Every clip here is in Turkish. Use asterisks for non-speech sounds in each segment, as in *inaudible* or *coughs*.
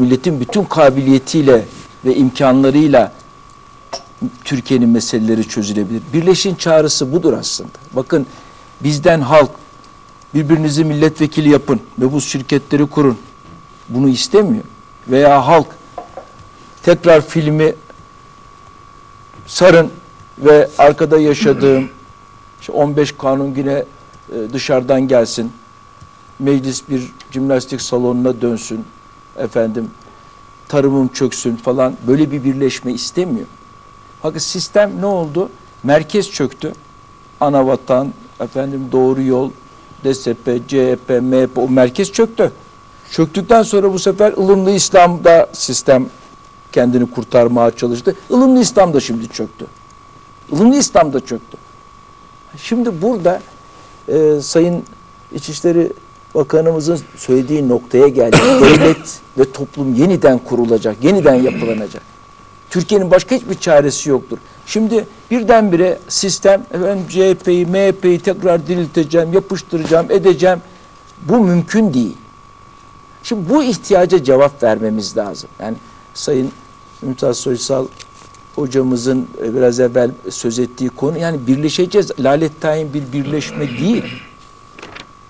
milletin bütün kabiliyetiyle ve imkanlarıyla Türkiye'nin meseleleri çözülebilir. Birleşin çağrısı budur aslında. Bakın bizden halk birbirinizi milletvekili yapın, mebus şirketleri kurun. Bunu istemiyor. Veya halk tekrar filmi sarın ve arkada yaşadığım *clears throat* işte 15 kanun yine e, dışarıdan gelsin. Meclis bir jimnastik salonuna dönsün. Efendim tarımım çöksün falan böyle bir birleşme istemiyor. Fakat sistem ne oldu? Merkez çöktü. Anavatan, efendim doğru yol, DSP, CHP, MHP o merkez çöktü. Çöktükten sonra bu sefer ılımlı İslam'da sistem kendini kurtarmaya çalıştı. Ilımlı İslam da şimdi çöktü. Ilımlı İslam da çöktü. Şimdi burada e, Sayın İçişleri Bakanımızın söylediği noktaya geldik. *coughs* Devlet ve toplum yeniden kurulacak, yeniden yapılanacak. Türkiye'nin başka hiçbir çaresi yoktur. Şimdi birdenbire sistem efendim CHP'yi, MHP'yi tekrar dirilteceğim, yapıştıracağım, edeceğim. Bu mümkün değil. Şimdi bu ihtiyaca cevap vermemiz lazım. Yani Sayın Mümtaz Soysal hocamızın e, biraz evvel söz ettiği konu yani birleşeceğiz. Lalet tayin bir birleşme değil.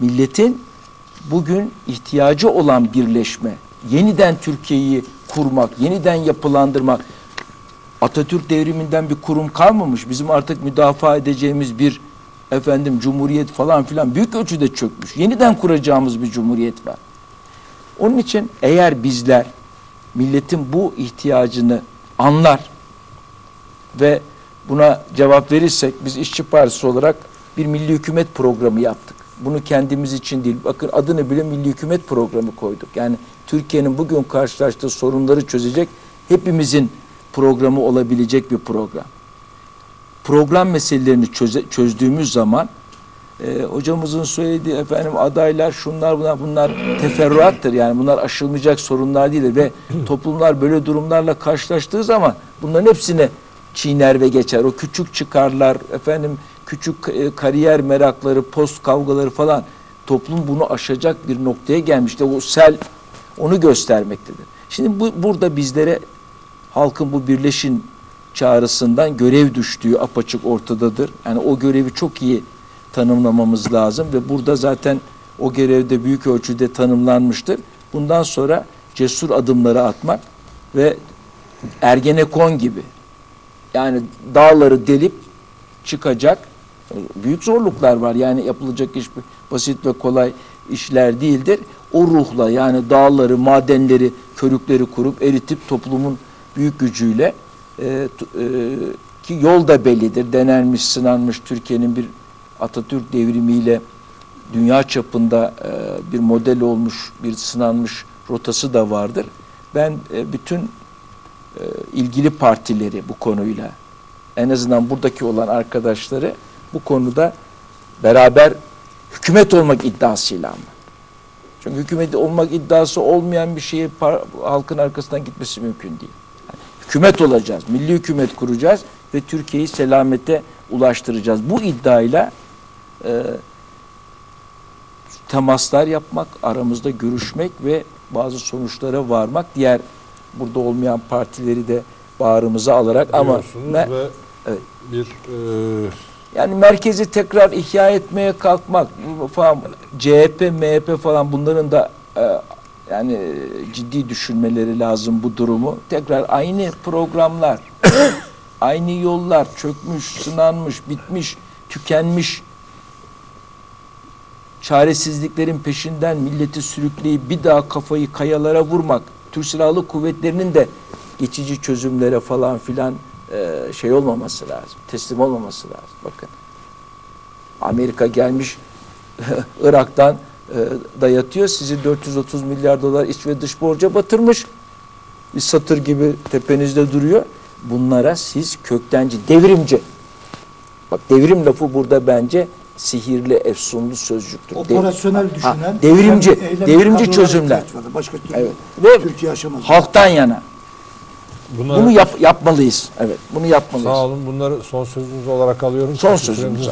Milletin bugün ihtiyacı olan birleşme, yeniden Türkiye'yi kurmak, yeniden yapılandırmak. Atatürk devriminden bir kurum kalmamış. Bizim artık müdafaa edeceğimiz bir efendim cumhuriyet falan filan büyük ölçüde çökmüş. Yeniden kuracağımız bir cumhuriyet var. Onun için eğer bizler milletin bu ihtiyacını anlar ve buna cevap verirsek biz işçi partisi olarak bir milli hükümet programı yaptık. Bunu kendimiz için değil. Bakın adını bile milli hükümet programı koyduk. Yani Türkiye'nin bugün karşılaştığı sorunları çözecek hepimizin programı olabilecek bir program. Program meselelerini çöze, çözdüğümüz zaman e, hocamızın söylediği efendim adaylar şunlar bunlar bunlar teferruattır yani bunlar aşılmayacak sorunlar değildir ve *clears throat* toplumlar böyle durumlarla karşılaştığı zaman bunların hepsini çiğner ve geçer. O küçük çıkarlar efendim küçük e, kariyer merakları, post kavgaları falan toplum bunu aşacak bir noktaya gelmişti. O sel onu göstermektedir. Şimdi bu, burada bizlere halkın bu birleşin çağrısından görev düştüğü apaçık ortadadır. Yani o görevi çok iyi tanımlamamız lazım ve burada zaten o görevde büyük ölçüde tanımlanmıştır. Bundan sonra cesur adımları atmak ve Ergenekon gibi yani dağları delip çıkacak büyük zorluklar var. Yani yapılacak iş basit ve kolay işler değildir. O ruhla yani dağları, madenleri, körükleri kurup eritip toplumun büyük gücüyle e, e, ki yol da bellidir. Denenmiş, sınanmış Türkiye'nin bir Atatürk devrimiyle dünya çapında e, bir model olmuş, bir sınanmış rotası da vardır. Ben e, bütün e, ilgili partileri bu konuyla en azından buradaki olan arkadaşları bu konuda beraber hükümet olmak iddiasıyla ama. Çünkü hükümet olmak iddiası olmayan bir şeye halkın arkasından gitmesi mümkün değil. Yani hükümet olacağız, milli hükümet kuracağız ve Türkiye'yi selamete ulaştıracağız. Bu iddiayla e, temaslar yapmak, aramızda görüşmek ve bazı sonuçlara varmak, diğer burada olmayan partileri de bağrımıza alarak ama ve evet. bir e, yani merkezi tekrar ihya etmeye kalkmak falan CHP, MHP falan bunların da e, yani ciddi düşünmeleri lazım bu durumu. Tekrar aynı programlar, *coughs* aynı yollar çökmüş, sınanmış, bitmiş, tükenmiş çaresizliklerin peşinden milleti sürükleyip bir daha kafayı kayalara vurmak, Türk Silahlı Kuvvetleri'nin de geçici çözümlere falan filan şey olmaması lazım. Teslim olmaması lazım. Bakın. Amerika gelmiş *laughs* Irak'tan e, dayatıyor. Sizi 430 milyar dolar iç ve dış borca batırmış. Bir satır gibi tepenizde duruyor. Bunlara siz köktenci, devrimci. Bak devrim lafı burada bence sihirli, efsunlu sözcüktür. Operasyonel düşünen, ha, devrimci, devrimci çözümler. Başka türlü Evet. Ve Türkiye aşamaz. halktan yana. Bunları, Bunu yap, yapmalıyız. Evet, bunu yapmalıyız. sağ olun. Bunları son sözünüz olarak alıyorum. Son sözümüz.